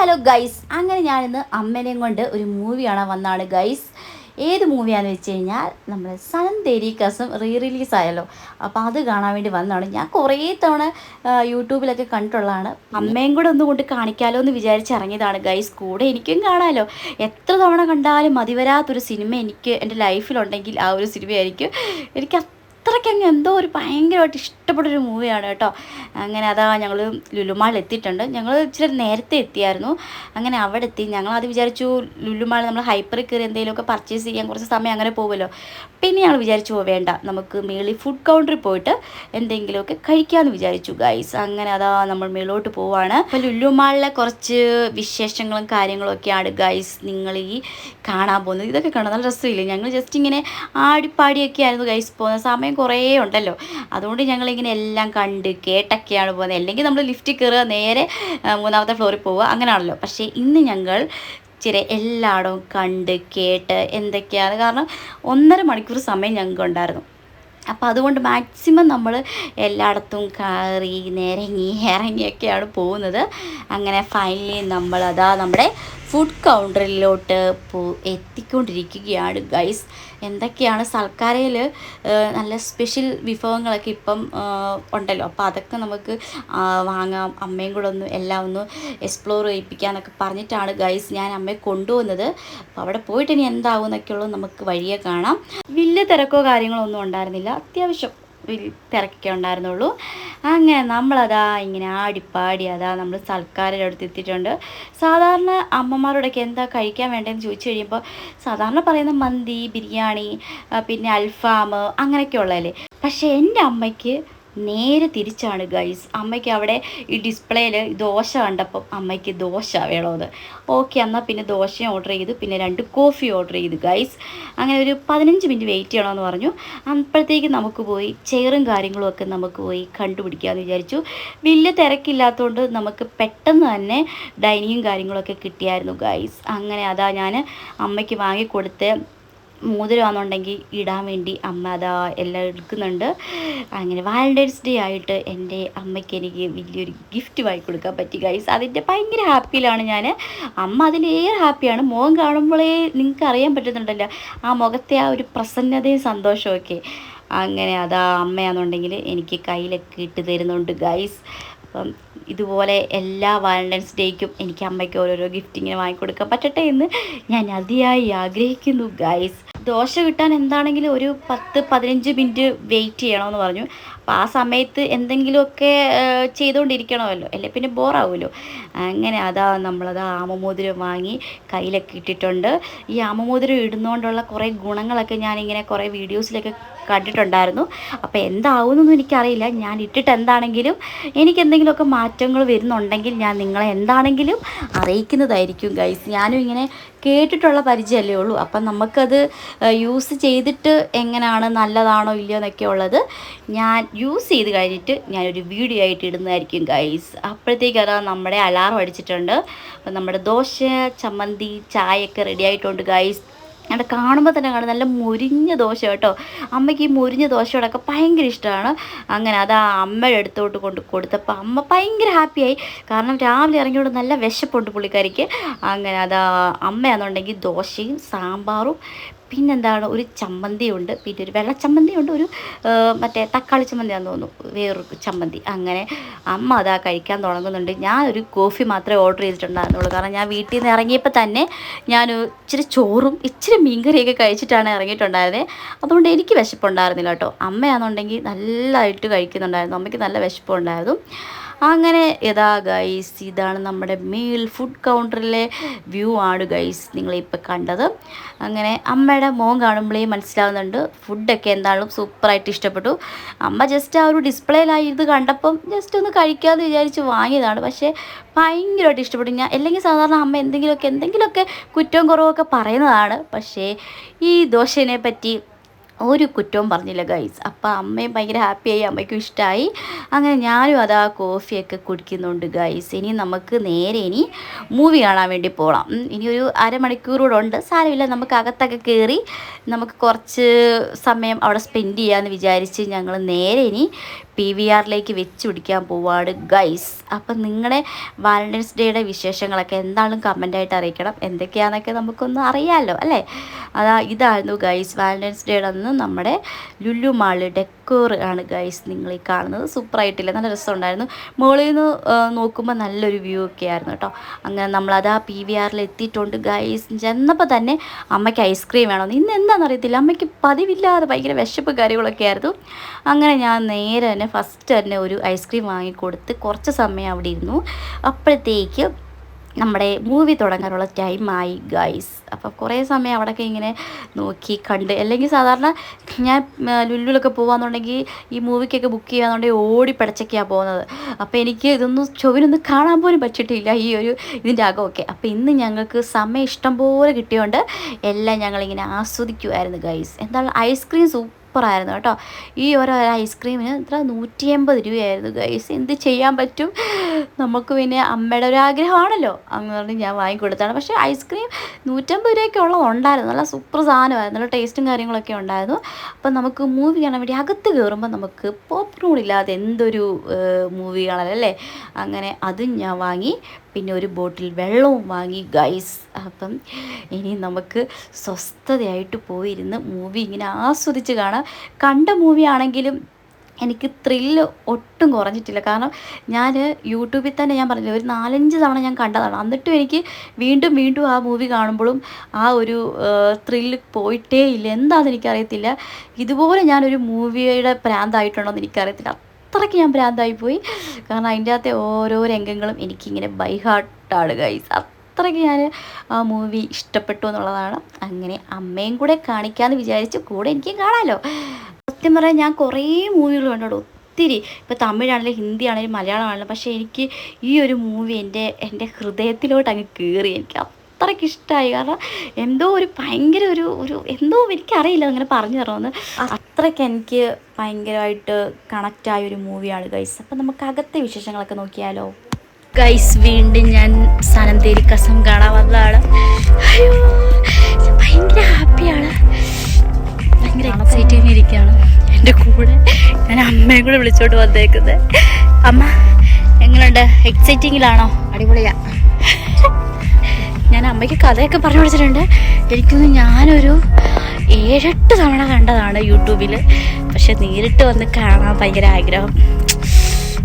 Hello guys. അങ്ങനെ ഞാനിന്ന് അമ്മേനെയും കൊണ്ട് ഒരു മൂവി കാണാൻ വന്നാണ് ഗൈസ്. ഏത് മൂവിയാണെന്ന് വെച്ച് കഴിഞ്ഞാൽ നമ്മുടെ സൺ തെരീക്കസും റീ റിലീസ് ആയല്ലോ. അപ്പോൾ അത് കാണാൻ വേണ്ടി വന്നതാണ്. ഞാൻ കുറേ തവണ യൂട്യൂബിലൊക്കെ കണ്ടിട്ടുള്ളതാണ്. അമ്മയും കൂടെ ഒന്ന് കൊണ്ട് കാണിക്കാലോ എന്ന് വിചാരിച്ച് ഇറങ്ങിയതാണ് ഗൈസ്. കൂടെ എനിക്കും കാണാമല്ലോ എത്ര തവണ കണ്ടാലും മതിവരാത്തൊരു സിനിമ എനിക്ക് എന്റെ ലൈഫിലുണ്ടെങ്കിൽ ആ ഒരു സിനിമയായിരിക്കും. എനിക്ക് അത്രയ്ക്കങ്ങ് എന്തോ ഒരു ഭയങ്കരമായിട്ട് ഇഷ്ടപ്പെട്ടൊരു മൂവിയാണ് കേട്ടോ. അങ്ങനെ അതാ ഞങ്ങൾ ലുലുമാളിൽ എത്തിയിട്ടുണ്ട്. ഞങ്ങൾ ഇച്ചിരി നേരത്തെ എത്തിയായിരുന്നു. അങ്ങനെ അവിടെ എത്തി. ഞങ്ങൾ അത് വിചാരിച്ചു ലുലുമാൾ നമ്മൾ ഹൈപ്പറിൽ കയറി എന്തെങ്കിലുമൊക്കെ പർച്ചേസ് ചെയ്യാൻ കുറച്ച് സമയം അങ്ങനെ പോകുമല്ലോ. പിന്നെ ഞങ്ങൾ വിചാരിച്ചു വേണ്ട. നമുക്ക് മേളിൽ ഫുഡ് കൗണ്ടറിൽ പോയിട്ട് എന്തെങ്കിലുമൊക്കെ കഴിക്കാമെന്ന് വിചാരിച്ചു. ഗൈസ് അങ്ങനെ അതാ നമ്മൾ മേളോട്ട് പോവാണ്. അപ്പോൾ ലുലുമാളിലെ കുറച്ച് വിശേഷങ്ങളും കാര്യങ്ങളും ഒക്കെയാണ് ഗൈസ് നിങ്ങൾ ഈ കാണാൻ പോകുന്നത്. ഇതൊക്കെ കാണാൻ നല്ല രസമില്ലേ? ഞങ്ങൾ ജസ്റ്റ് ഇങ്ങനെ ആടിപ്പാടിയൊക്കെ ആയിരുന്നു ഗൈസ് പോകുന്ന സമയം കുറേ ഉണ്ടല്ലോ. അതുകൊണ്ട് ഞങ്ങളിങ്ങനെ എല്ലാം കണ്ട് കേട്ടൊക്കെയാണ് പോകുന്നത്. അല്ലെങ്കിൽ നമ്മൾ ലിഫ്റ്റിൽ കയറുക നേരെ മൂന്നാമത്തെ ഫ്ലോറിൽ പോവുക അങ്ങനെയാണല്ലോ. പക്ഷേ ഇന്ന് ഞങ്ങൾ ഇച്ചിരി എല്ലായിടവും കണ്ട് കേട്ട് എന്തൊക്കെയാണ്. കാരണം ഒന്നര മണിക്കൂർ സമയം ഞങ്ങൾക്ക് ഉണ്ടായിരുന്നു അപ്പോൾ അതുകൊണ്ട് മാക്സിമം നമ്മൾ എല്ലായിടത്തും കയറി നിരങ്ങി ഇറങ്ങിയൊക്കെയാണ് പോകുന്നത്. അങ്ങനെ ഫൈനലി നമ്മൾ അതാ നമ്മുടെ ഫുഡ് കൗണ്ടറിലോട്ട് പോ എത്തിക്കൊണ്ടിരിക്കുകയാണ്. ഗൈസ് എന്തൊക്കെയാണ് സൽക്കാരയിൽ നല്ല സ്പെഷ്യൽ വിഭവങ്ങളൊക്കെ ഇപ്പം ഉണ്ടല്ലോ. അപ്പോൾ അതൊക്കെ നമുക്ക് വാങ്ങാം അമ്മയും കൂടെ ഒന്ന് എല്ലാം ഒന്ന് എക്സ്പ്ലോർ ചെയ്യിപ്പിക്കാന്നൊക്കെ പറഞ്ഞിട്ടാണ് ഗൈസ് ഞാൻ അമ്മയെ കൊണ്ടുപോകുന്നത് അപ്പോൾ അവിടെ പോയിട്ട് ഇനി എന്താവും എന്നൊക്കെയുള്ളത് നമുക്ക് വഴിയെ കാണാം. വലിയ തിരക്കോ കാര്യങ്ങളോ ഒന്നും ഉണ്ടായിരുന്നില്ല. അത്യാവശ്യം തിരക്കൊക്കെ ഉണ്ടായിരുന്നുള്ളൂ. അങ്ങനെ നമ്മളതാ ഇങ്ങനെ ആടിപ്പാടി അതാ നമ്മൾ സൽക്കാരുടെ അടുത്ത് എത്തിയിട്ടുണ്ട്. സാധാരണ അമ്മമാരോടൊക്കെ എന്താ കഴിക്കാൻ വേണ്ടതെന്ന് ചോദിച്ചു കഴിയുമ്പോൾ സാധാരണ പറയുന്ന മന്തി ബിരിയാണി പിന്നെ അൽഫാം അങ്ങനെയൊക്കെ ഉള്ളതല്ലേ. പക്ഷേ എന്റെ അമ്മയ്ക്ക് നേരെ തിരിച്ചാണ് ഗൈസ് അമ്മയ്ക്ക് അവിടെ ഈ ഡിസ്പ്ലേയിൽ ദോശ കണ്ടപ്പം അമ്മയ്ക്ക് ദോശ വേണമെന്ന് ഓക്കെ എന്നാൽ പിന്നെ ദോശയും ഓർഡർ ചെയ്തു പിന്നെ രണ്ട് കോഫി ഓർഡർ ചെയ്തു ഗൈസ് അങ്ങനെ ഒരു പതിനഞ്ച് മിനിറ്റ് വെയിറ്റ് ചെയ്യണമെന്ന് പറഞ്ഞു. അപ്പോഴത്തേക്ക് നമുക്ക് പോയി ചെയറും കാര്യങ്ങളും ഒക്കെ നമുക്ക് പോയി കണ്ടുപിടിക്കാമെന്ന് വിചാരിച്ചു. വലിയ തിരക്കില്ലാത്തതുകൊണ്ട് നമുക്ക് പെട്ടെന്ന് തന്നെ ഡൈനിങ്ങും കാര്യങ്ങളൊക്കെ കിട്ടിയായിരുന്നു ഗൈസ് അങ്ങനെ അതാ ഞാൻ അമ്മയ്ക്ക് വാങ്ങിക്കൊടുത്ത് മോതിരമാണെന്നുണ്ടെങ്കിൽ ഇടാൻ വേണ്ടി അമ്മ അതാ എല്ലാം എടുക്കുന്നുണ്ട്. അങ്ങനെ വാലന്റൈൻസ് ഡേ ആയിട്ട് എന്റെ അമ്മയ്ക്ക് എനിക്ക് വലിയൊരു ഗിഫ്റ്റ് വാങ്ങി കൊടുക്കാൻ പറ്റി ഗൈസ് അതിന്റെ ഭയങ്കര ഹാപ്പിയിലാണ് ഞാൻ അമ്മ അതിലേറെ ഹാപ്പിയാണ് മുഖം കാണുമ്പോഴേ നിങ്ങൾക്ക് അറിയാൻ പറ്റുന്നുണ്ടല്ലോ ആ മുഖത്തെ ആ ഒരു പ്രസന്നതയും സന്തോഷമൊക്കെ അങ്ങനെ അതാ അമ്മയാണെന്നുണ്ടെങ്കിൽ എനിക്ക് കയ്യിലൊക്കെ ഇട്ട് തരുന്നുണ്ട് ഗൈസ് അപ്പം ഇതുപോലെ എല്ലാ വാലന്റൈൻസ് ഡേക്കും എനിക്ക് അമ്മയ്ക്ക് ഓരോരോ ഗിഫ്റ്റ് ഇങ്ങനെ വാങ്ങിക്കൊടുക്കാൻ പറ്റട്ടെ എന്ന് ഞാൻ അതിയായി ആഗ്രഹിക്കുന്നു ഗൈസ് ദോശ കിട്ടാൻ എന്താണെങ്കിലും ഒരു പത്ത് പതിനഞ്ച് മിനിറ്റ് വെയിറ്റ് ചെയ്യണമെന്ന് പറഞ്ഞു. അപ്പോൾ ആ സമയത്ത് എന്തെങ്കിലുമൊക്കെ ചെയ്തുകൊണ്ടിരിക്കണമല്ലോ അല്ലെ? പിന്നെ ബോറാവുമല്ലോ. അങ്ങനെ അതാ നമ്മളത് ആമമോതിരം വാങ്ങി കയ്യിലൊക്കെ ഇട്ടിട്ടുണ്ട്. ഈ ആമമോതിരം ഇടുന്നതുകൊണ്ടുള്ള കുറേ ഗുണങ്ങളൊക്കെ ഞാനിങ്ങനെ കുറേ വീഡിയോസിലൊക്കെ കണ്ടിട്ടുണ്ടായിരുന്നു. അപ്പോൾ എന്താവുമെന്നൊന്നും എനിക്കറിയില്ല. ഞാൻ ഇട്ടിട്ട് എന്താണെങ്കിലും എനിക്ക് എന്തെങ്കിലുമൊക്കെ മാറ്റങ്ങൾ വരുന്നുണ്ടെങ്കിൽ ഞാൻ നിങ്ങളെ എന്താണെങ്കിലും അറിയിക്കുന്നതായിരിക്കും ഗൈസ് ഞാനും ഇങ്ങനെ കേട്ടിട്ടുള്ള പരിചയമല്ലേ ഉള്ളൂ. അപ്പം നമുക്കത് യൂസ് ചെയ്തിട്ട് എങ്ങനെയാണ് നല്ലതാണോ ഇല്ലയോ എന്നൊക്കെ ഉള്ളത് ഞാൻ യൂസ് ചെയ്ത് കഴിഞ്ഞിട്ട് ഞാനൊരു വീഡിയോ ആയിട്ട് ഇടുന്നതായിരിക്കും ഗൈസ് അപ്പോഴത്തേക്ക് അതാ നമ്മുടെ അലാറം അടിച്ചിട്ടുണ്ട്. അപ്പം നമ്മുടെ ദോശ ചമ്മന്തി ചായയൊക്കെ റെഡി ആയിട്ടുണ്ട് ഗൈസ് അവിടെ കാണുമ്പോൾ തന്നെ കാണും. നല്ല മുരിഞ്ഞ ദോശ കേട്ടോ. അമ്മയ്ക്ക് ഈ മുരിഞ്ഞ ദോശയോടൊക്കെ ഭയങ്കര ഇഷ്ടമാണ് അങ്ങനെ അത് ആ അമ്മയുടെ അടുത്തോട്ട് കൊണ്ട് കൊടുത്തപ്പോൾ അമ്മ ഭയങ്കര ഹാപ്പിയായി കാരണം രാവിലെ ഇറങ്ങിയോട് നല്ല വിശപ്പുണ്ട് പുള്ളിക്കാരിക്ക്. അങ്ങനെ അതാ അമ്മയാണെന്നുണ്ടെങ്കിൽ ദോശയും സാമ്പാറും പിന്നെന്താണ് ഒരു ചമ്മന്തിയുണ്ട്. പിന്നെ ഒരു വെള്ള ചമ്മന്തിയുണ്ട് ഒരു മറ്റേ തക്കാളി ചമ്മന്തിയാന്ന് തോന്നുന്നു. വേറൊരു ചമ്മന്തി. അങ്ങനെ അമ്മ അതാ കഴിക്കാൻ തുടങ്ങുന്നുണ്ട്. ഞാൻ ഒരു കോഫി മാത്രമേ ഓർഡർ ചെയ്തിട്ടുണ്ടായിരുന്നുള്ളൂ. കാരണം ഞാൻ വീട്ടിൽ നിന്ന് ഇറങ്ങിയപ്പോൾ തന്നെ ഞാൻ ഇച്ചിരി ചോറും ഇച്ചിരി മീൻകറിയൊക്കെ കഴിച്ചിട്ടാണ് ഇറങ്ങിയിട്ടുണ്ടായിരുന്നത് അതുകൊണ്ട് എനിക്ക് വിശപ്പുണ്ടായിരുന്നില്ല കേട്ടോ. അമ്മയാണെന്നുണ്ടെങ്കിൽ നല്ലതായിട്ട് കഴിക്കുന്നുണ്ടായിരുന്നു. അമ്മയ്ക്ക് നല്ല വിശപ്പുണ്ടായിരുന്നു. അങ്ങനെ ഇതാ ഗൈസ് ഇതാണ് നമ്മുടെ മീൽ ഫുഡ് കൗണ്ടറിലെ വ്യൂ ആണ് ഗൈസ് നിങ്ങളിപ്പോൾ കണ്ടത്. അങ്ങനെ അമ്മയുടെ മോൻ കാണുമ്പോഴേ മനസ്സിലാവുന്നുണ്ട് ഫുഡൊക്കെ എന്താണെങ്കിലും സൂപ്പറായിട്ട് ഇഷ്ടപ്പെട്ടു. അമ്മ ജസ്റ്റ് ആ ഒരു ഡിസ്പ്ലേയിലായി ഇത് കണ്ടപ്പം ജസ്റ്റ് ഒന്ന് കഴിക്കാമെന്ന് വിചാരിച്ച് വാങ്ങിയതാണ്. പക്ഷേ ഭയങ്കരമായിട്ട് ഇഷ്ടപ്പെട്ടു. ഞാൻ അല്ലെങ്കിൽ സാധാരണ അമ്മ എന്തെങ്കിലുമൊക്കെ എന്തെങ്കിലുമൊക്കെ കുറ്റവും കുറവൊക്കെ പറയുന്നതാണ്. പക്ഷേ ഈ ദോശനെ പറ്റി ഒരു കുറ്റവും പറഞ്ഞില്ല ഗൈസ് അപ്പം അമ്മയും ഭയങ്കര ഹാപ്പിയായി അമ്മയ്ക്കും ഇഷ്ടമായി അങ്ങനെ ഞാനും അതാ കോഫിയൊക്കെ കുടിക്കുന്നുണ്ട് ഗൈസ് ഇനി നമുക്ക് നേരെ ഇനി മൂവി കാണാൻ വേണ്ടി പോകണം ഇനി ഒരു അരമണിക്കൂർ കൂടെ ഉണ്ട്. സാരമില്ല നമുക്ക് അകത്തൊക്കെ കയറി നമുക്ക് കുറച്ച് സമയം അവിടെ സ്പെൻഡ് ചെയ്യാമെന്ന് വിചാരിച്ച് ഞങ്ങൾ നേരെ ഇനി പി വി ആറിലേക്ക് വെച്ച് പിടിക്കാൻ പോവാണ് ഗൈസ് അപ്പം നിങ്ങളുടെ വാലന്റൈൻസ് ഡേയുടെ വിശേഷങ്ങളൊക്കെ എന്താണെങ്കിലും കമന്റായിട്ട് അറിയിക്കണം. എന്തൊക്കെയാണെന്നൊക്കെ നമുക്കൊന്ന് അറിയാമല്ലോ അല്ലേ? അതാ ഇതായിരുന്നു ഗൈസ് വാലന്റൈൻസ് ഡേയുടെ അന്ന് നമ്മുടെ ലുല്ലു മാൾ ഡെക്കോർ ആണ് ഗൈസ് നിങ്ങൾ ഈ കാണുന്നത് സൂപ്പറായിട്ടില്ല നല്ല രസമുണ്ടായിരുന്നു. മുകളിൽ നിന്ന് നോക്കുമ്പോൾ നല്ലൊരു വ്യൂ ഒക്കെ ആയിരുന്നു കേട്ടോ. അങ്ങനെ നമ്മളത് ആ പി വി ആറിൽ എത്തിയിട്ടുണ്ട് ഗൈസ് ചെന്നപ്പോൾ തന്നെ അമ്മയ്ക്ക് ഐസ്ക്രീം വേണമെന്ന് ഇന്ന് എന്താണെന്ന് അറിയത്തില്ല അമ്മയ്ക്ക് പതിവില്ലാതെ ഭയങ്കര വിശപ്പ് കാര്യങ്ങളൊക്കെ ആയിരുന്നു. അങ്ങനെ ഞാൻ നേരെ തന്നെ ഫസ്റ്റ് തന്നെ ഒരു ഐസ്ക്രീം വാങ്ങിക്കൊടുത്ത് കുറച്ച് സമയം അവിടെ ഇരുന്നു. അപ്പോഴത്തേക്ക് നമ്മുടെ മൂവി തുടങ്ങാനുള്ള ടൈമായി ഗൈസ് അപ്പോൾ കുറേ സമയം അവിടെയൊക്കെ ഇങ്ങനെ നോക്കി കണ്ട്. അല്ലെങ്കിൽ സാധാരണ ഞാൻ ലുല്ലുലൊക്കെ ലുലുലൊക്കെ പോകാന്നുണ്ടെങ്കിൽ ഈ മൂവിക്കൊക്കെ ബുക്ക് ചെയ്യാന്നുണ്ടെങ്കിൽ ഓടി പടച്ചൊക്കെയാണ് പോകുന്നത്. അപ്പോൾ എനിക്ക് ഇതൊന്നും ചൊവ്വിനൊന്നും കാണാൻ പോലും പറ്റിയിട്ടില്ല ഈ ഒരു ഇതിന്റെ അകമൊക്കെ അപ്പോൾ ഇന്ന് ഞങ്ങൾക്ക് സമയം ഇഷ്ടം പോലെ കിട്ടിയോണ്ട് എല്ലാം ഞങ്ങളിങ്ങനെ ആസ്വദിക്കുമായിരുന്നു ഗൈസ് എന്താണ്? ഐസ്ക്രീം സൂപ്പറായിരുന്നു കേട്ടോ. ഈ ഓരോ ഐസ്ക്രീമിന് ഇത്ര നൂറ്റി എൺപത് രൂപയായിരുന്നു ഗൈസ് എന്ത് ചെയ്യാൻ പറ്റും? നമുക്ക് പിന്നെ അമ്മയുടെ ഒരു ആഗ്രഹമാണല്ലോ. അങ്ങനെ പറഞ്ഞ് ഞാൻ വാങ്ങിക്കൊടുത്താണ് പക്ഷേ ഐസ്ക്രീം നൂറ്റമ്പത് രൂപയൊക്കെ ഉള്ളത് ഉണ്ടായിരുന്നു. നല്ല സൂപ്പർ സാധനമായിരുന്നു. നല്ല ടേസ്റ്റും കാര്യങ്ങളൊക്കെ ഉണ്ടായിരുന്നു. അപ്പം നമുക്ക് മൂവി കാണാൻ വേണ്ടി അകത്ത് കയറുമ്പോൾ നമുക്ക് പോപ്കോൺ ഇല്ലാതെ എന്തൊരു മൂവി കാണലല്ലേ അങ്ങനെ അതും ഞാൻ വാങ്ങി. പിന്നെ ഒരു ബോട്ടിൽ വെള്ളവും വാങ്ങി ഗൈസ് അപ്പം ഇനി നമുക്ക് സ്വസ്ഥതയായിട്ട് പോയിരുന്ന് മൂവി ഇങ്ങനെ ആസ്വദിച്ച് കാണാം. കണ്ട മൂവി ആണെങ്കിലും എനിക്ക് ത്രില്ല് ഒട്ടും കുറഞ്ഞിട്ടില്ല. കാരണം ഞാൻ യൂട്യൂബിൽ തന്നെ ഞാൻ പറഞ്ഞില്ല ഒരു നാലഞ്ച് തവണ ഞാൻ കണ്ടതാണ്. എന്നിട്ടും എനിക്ക് വീണ്ടും വീണ്ടും ആ മൂവി കാണുമ്പോഴും ആ ഒരു ത്രില്ല് പോയിട്ടേ ഇല്ല. എന്താണെന്ന് എനിക്കറിയത്തില്ല. ഇതുപോലെ ഞാനൊരു മൂവിയുടെ പ്രാന്തായിട്ടുണ്ടോ എന്ന് എനിക്കറിയത്തില്ല. അത്രയ്ക്ക് ഞാൻ ഭ്രാന്തായി പോയി. കാരണം അതിന്റെ അകത്തെ ഓരോ രംഗങ്ങളും എനിക്കിങ്ങനെ ബൈ ഹാർട്ടാണ് ഗൈസ് അത്രയ്ക്ക് ഞാൻ ആ മൂവി ഇഷ്ടപ്പെട്ടു എന്നുള്ളതാണ്. അങ്ങനെ അമ്മയും കൂടെ കാണിക്കാമെന്ന് വിചാരിച്ച് കൂടെ എനിക്ക് കാണാമല്ലോ സത്യം പറയാൻ ഞാൻ കുറേ മൂവികൾ കണ്ടോളൂ. ഒത്തിരി. ഇപ്പോൾ തമിഴാണെങ്കിലും ഹിന്ദി ആണെങ്കിലും മലയാളം ആണെങ്കിലും പക്ഷേ എനിക്ക് ഈ ഒരു മൂവി എന്റെ എന്റെ ഹൃദയത്തിലോട്ട് അങ്ങ് കയറി എനിക്ക് അത്രയ്ക്ക് ഇഷ്ടമായി കാരണം എന്തോ ഒരു ഭയങ്കര ഒരു ഒരു എന്തോ എനിക്കറിയില്ല അങ്ങനെ പറഞ്ഞു തരണമെന്ന് അത്രയ്ക്ക് എനിക്ക് ഭയങ്കരമായിട്ട് കണക്റ്റായ ഒരു മൂവിയാണ് ഗൈസ്. അപ്പം നമുക്ക് അകത്തെ വിശേഷങ്ങളൊക്കെ നോക്കിയാലോ? ഗൈസ് വീണ്ടും ഞാൻ സനന്തേരി കസം കാണാൻ വന്നതാണ്. അയ്യോ ഭയങ്കര ഹാപ്പിയാണ് ഭയങ്കര എക്സൈറ്റിംഗ് ഇരിക്കുകയാണ്. എന്റെ കൂടെ ഞാൻ അമ്മയെ കൂടെ വിളിച്ചോണ്ട് വന്നേക്കുന്നത് അമ്മ എങ്ങനെയുണ്ട് എക്സൈറ്റിങ്ങിലാണോ അടിപൊളിയാ. ഞാൻ അമ്മയ്ക്ക് കഥയൊക്കെ പറഞ്ഞു കൊടുത്തിട്ടുണ്ട്. എനിക്കൊന്ന് ഞാനൊരു ഏഴെട്ട് തവണ കണ്ടതാണ് യൂട്യൂബിൽ പക്ഷെ നേരിട്ട് വന്ന് കാണാൻ ഭയങ്കര ആഗ്രഹം.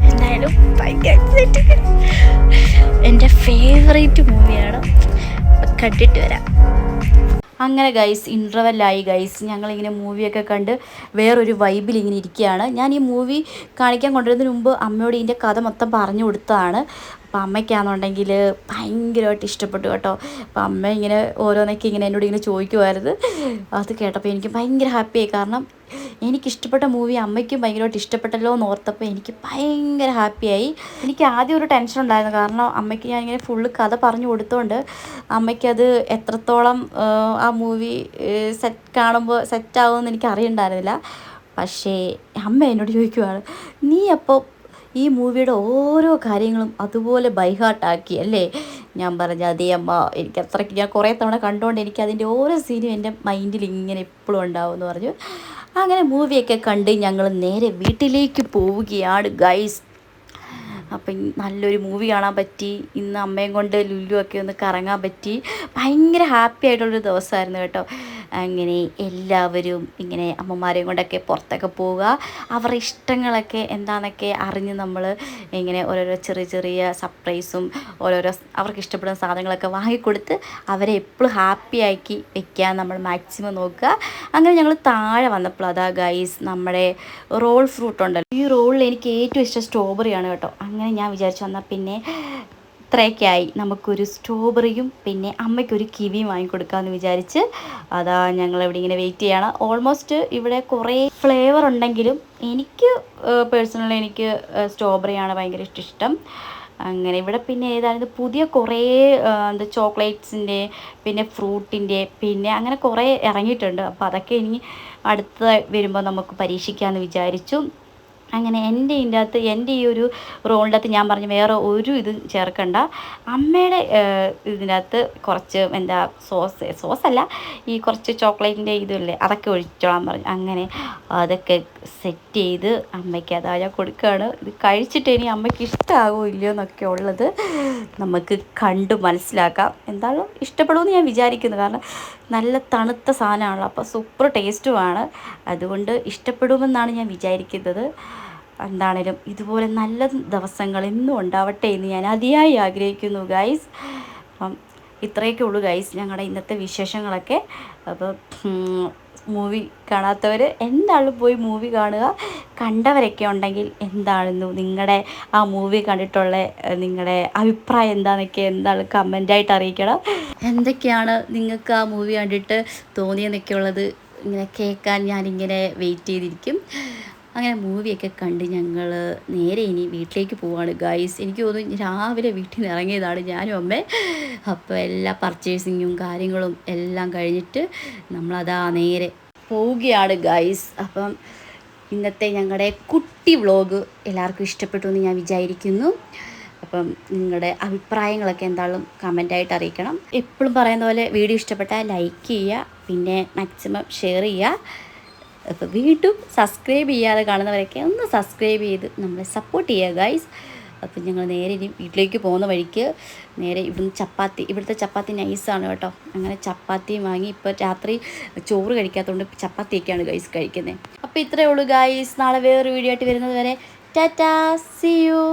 എന്തായാലും. എന്റെ ഫേവറേറ്റ് മൂവിയാണ് കണ്ടിട്ട് വരാം. അങ്ങനെ ഗൈസ് ഇന്റർവെല്ലായി ഗൈസ് ഞങ്ങളിങ്ങനെ മൂവിയൊക്കെ കണ്ട് വേറൊരു വൈബിൽ ഇങ്ങനെ ഇരിക്കുകയാണ്. ഞാൻ ഈ മൂവി കാണിക്കാൻ കൊണ്ടുവരുന്നതിന് മുമ്പ് അമ്മയോട് ഇതിന്റെ കഥ മൊത്തം പറഞ്ഞു കൊടുത്തതാണ്. അപ്പോൾ അമ്മയ്ക്കാണെന്നുണ്ടെങ്കിൽ ഭയങ്കരമായിട്ട് ഇഷ്ടപ്പെട്ടു കേട്ടോ. അപ്പോൾ അമ്മ ഇങ്ങനെ ഓരോന്നൊക്കെ ഇങ്ങനെ എന്നോട് ഇങ്ങനെ ചോദിക്കുമായിരുന്നു. അത് കേട്ടപ്പോൾ എനിക്ക് ഭയങ്കര ഹാപ്പിയായി കാരണം എനിക്കിഷ്ടപ്പെട്ട മൂവി അമ്മയ്ക്കും ഭയങ്കരമായിട്ട് ഇഷ്ടപ്പെട്ടല്ലോ എന്ന് ഓർത്തപ്പോൾ എനിക്ക് ഭയങ്കര ഹാപ്പിയായി എനിക്ക് ആദ്യം ഒരു ടെൻഷൻ ഉണ്ടായിരുന്നു. കാരണം അമ്മയ്ക്ക് ഞാൻ ഇങ്ങനെ ഫുള്ള് കഥ പറഞ്ഞു കൊടുത്തോണ്ട് അമ്മയ്ക്കത് എത്രത്തോളം ആ, മൂവി സെറ്റ് കാണുമ്പോൾ സെറ്റാവുമെന്ന് എനിക്ക് അറിയണ്ടായിരുന്നില്ല. പക്ഷേ അമ്മ എന്നോട് ചോദിക്കുവാണ് നീ അപ്പോൾ ഈ മൂവിയുടെ ഓരോ കാര്യങ്ങളും അതുപോലെ ബൈഹാർട്ടാക്കി അല്ലേ? ഞാൻ പറഞ്ഞ അതേ അമ്മ എനിക്ക് അത്രയ്ക്ക് ഞാൻ കുറേ തവണ കണ്ടുകൊണ്ട് എനിക്ക് അതിന്റെ ഓരോ സീനും എന്റെ മൈൻഡിൽ ഇങ്ങനെ എപ്പോഴും ഉണ്ടാവും എന്ന് പറഞ്ഞു. അങ്ങനെ മൂവിയൊക്കെ കണ്ട് ഞങ്ങൾ നേരെ വീട്ടിലേക്ക് പോവുകയാണ് ഗൈസ് അപ്പം നല്ലൊരു മൂവി കാണാൻ പറ്റി. ഇന്ന് അമ്മയും കൊണ്ട് ലുല്ലു ഒക്കെ ഒന്ന് കറങ്ങാൻ പറ്റി. ഭയങ്കര ഹാപ്പി ആയിട്ടുള്ളൊരു ദിവസമായിരുന്നു കേട്ടോ. അങ്ങനെ എല്ലാവരും ഇങ്ങനെ അമ്മമാരെയും കൊണ്ടൊക്കെ പുറത്തൊക്കെ പോവുക. അവരുടെ ഇഷ്ടങ്ങളൊക്കെ എന്താണെന്നൊക്കെ അറിഞ്ഞ് നമ്മൾ ഇങ്ങനെ ഓരോരോ ചെറിയ ചെറിയ സർപ്രൈസും ഓരോരോ അവർക്ക് ഇഷ്ടപ്പെടുന്ന സാധനങ്ങളൊക്കെ വാങ്ങിക്കൊടുത്ത് അവരെ എപ്പോഴും ഹാപ്പി ആക്കി വെക്കാൻ നമ്മൾ മാക്സിമം നോക്കുക. അങ്ങനെ ഞങ്ങൾ താഴെ വന്നപ്പോൾ അതാ ഗൈസ് നമ്മുടെ റോൾ ഫ്രൂട്ട് ഉണ്ടല്ലോ. ഈ റോളിൽ എനിക്ക് ഏറ്റവും ഇഷ്ടം സ്ട്രോബെറിയാണ് കേട്ടോ. അങ്ങനെ ഞാൻ വിചാരിച്ചു വന്നാൽ പിന്നെ ഇത്രയൊക്കെ ആയി നമുക്കൊരു സ്ട്രോബെറിയും പിന്നെ അമ്മയ്ക്കൊരു കിവിയും വാങ്ങിക്കൊടുക്കാമെന്ന് വിചാരിച്ച് അതാ ഞങ്ങൾ ഇവിടെ ഇങ്ങനെ വെയിറ്റ് ചെയ്യണം. ഓൾമോസ്റ്റ് ഇവിടെ കുറേ ഫ്ലേവർ ഉണ്ടെങ്കിലും എനിക്ക് പേഴ്സണലി എനിക്ക് സ്ട്രോബെറിയാണ് ഭയങ്കര ഇഷ്ടം അങ്ങനെ ഇവിടെ പിന്നെ ഏതായാലും പുതിയ കുറേ എന്താ ചോക്ലേറ്റ്സിന്റെ പിന്നെ ഫ്രൂട്ടിന്റെ പിന്നെ അങ്ങനെ കുറേ ഇറങ്ങിയിട്ടുണ്ട്. അപ്പോൾ അതൊക്കെ ഇനി അടുത്ത വരുമ്പോൾ നമുക്ക് പരീക്ഷിക്കാമെന്ന് വിചാരിച്ചു. അങ്ങനെ എന്റെ ഇതിന്റെ അകത്ത് എന്റെ ഈ ഒരു റോളിന്റെ അകത്ത് ഞാൻ പറഞ്ഞു വേറെ ഒരു ഇത് ചേർക്കണ്ട. അമ്മയുടെ ഇതിന്റെ അകത്ത് കുറച്ച് എന്താ സോസ് സോസല്ല ഈ കുറച്ച് ചോക്ലേറ്റിന്റെ ഇതുമില്ലേ അതൊക്കെ ഒഴിച്ചോളാൻ പറഞ്ഞു. അങ്ങനെ അതൊക്കെ സെറ്റ് ചെയ്ത് അമ്മയ്ക്ക് അതാ ഞാൻ കൊടുക്കുകയാണ് ഇത് കഴിച്ചിട്ട് ഇനി അമ്മയ്ക്ക് ഇഷ്ടമാകുമോ ഇല്ലയോ എന്നൊക്കെ ഉള്ളത് നമുക്ക് കണ്ട് മനസ്സിലാക്കാം. എന്തായാലും ഇഷ്ടപ്പെടുമെന്ന് ഞാൻ വിചാരിക്കുന്നു. കാരണം നല്ല തണുത്ത സാധനമാണല്ലോ. അപ്പോൾ സൂപ്പർ ടേസ്റ്റുമാണ്. അതുകൊണ്ട് ഇഷ്ടപ്പെടുമെന്നാണ് ഞാൻ വിചാരിക്കുന്നത്. എന്താണേലും ഇതുപോലെ നല്ല ദിവസങ്ങൾ എന്നും ഉണ്ടാവട്ടെ എന്ന് ഞാൻ അതിയായി ആഗ്രഹിക്കുന്നു ഗൈസ് അപ്പം ഇത്രയൊക്കെ ഉള്ളൂ ഗൈസ് ഞങ്ങളുടെ ഇന്നത്തെ വിശേഷങ്ങളൊക്കെ. അപ്പോൾ മൂവി കാണാത്തവർ എന്താണ് പോയി മൂവി കാണുക? കണ്ടവരൊക്കെ ഉണ്ടെങ്കിൽ എന്താണെന്നു? നിങ്ങളുടെ ആ മൂവി കണ്ടിട്ടുള്ള നിങ്ങളുടെ അഭിപ്രായം എന്താണെന്നൊക്കെ എന്താണ് കമന്റായിട്ട് അറിയിക്കണം. എന്തൊക്കെയാണ് നിങ്ങൾക്ക് ആ മൂവി കണ്ടിട്ട് തോന്നിയെന്നൊക്കെ ഉള്ളത് ഇങ്ങനെ കേൾക്കാൻ ഞാനിങ്ങനെ വെയിറ്റ് ചെയ്തിരിക്കും. അങ്ങനെ മൂവിയൊക്കെ കണ്ട് ഞങ്ങൾ നേരെ ഇനി വീട്ടിലേക്ക് പോവാണ്. ഗൈസ് എനിക്ക് തോന്നുന്നു രാവിലെ വീട്ടിൽ നിന്ന് ഇറങ്ങിയതാണ് ഞാനും അമ്മേ. അപ്പോൾ എല്ലാ പർച്ചേസിങ്ങും കാര്യങ്ങളും എല്ലാം കഴിഞ്ഞിട്ട് നമ്മളതാ നേരെ പോവുകയാണ് ഗൈസ് അപ്പം ഇന്നത്തെ ഞങ്ങളുടെ കുട്ടി വ്ളോഗ് എല്ലാവർക്കും ഇഷ്ടപ്പെട്ടു എന്ന് ഞാൻ വിചാരിക്കുന്നു. അപ്പം നിങ്ങളുടെ അഭിപ്രായങ്ങളൊക്കെ എന്തായാലും കമന്റായിട്ട് അറിയിക്കണം. എപ്പോഴും പറയുന്ന പോലെ വീഡിയോ ഇഷ്ടപ്പെട്ടാൽ ലൈക്ക് ചെയ്യുക പിന്നെ മാക്സിമം ഷെയർ ചെയ്യുക. അപ്പോൾ വീണ്ടും സബ്സ്ക്രൈബ് ചെയ്യാതെ കാണുന്നവരൊക്കെ ഒന്ന് സബ്സ്ക്രൈബ് ചെയ്ത് നമ്മളെ സപ്പോർട്ട് ചെയ്യുക ഗൈസ് അപ്പം ഞങ്ങൾ നേരെ ഇനി വീട്ടിലേക്ക് പോകുന്ന വഴിക്ക് നേരെ ഇവിടുന്ന് ചപ്പാത്തി ഇവിടുത്തെ ചപ്പാത്തി നൈസാണ് കേട്ടോ. അങ്ങനെ ചപ്പാത്തിയും വാങ്ങി ഇപ്പോൾ രാത്രി ചോറ് കഴിക്കാത്തതുകൊണ്ട് ചപ്പാത്തിയൊക്കെയാണ് ഗൈസ് കഴിക്കുന്നത്. അപ്പോൾ ഇത്രയേ ഉള്ളൂ ഗൈസ് നാളെ വേറൊരു വീഡിയോ ആയിട്ട് വരുന്നത് വരെ. Tata C U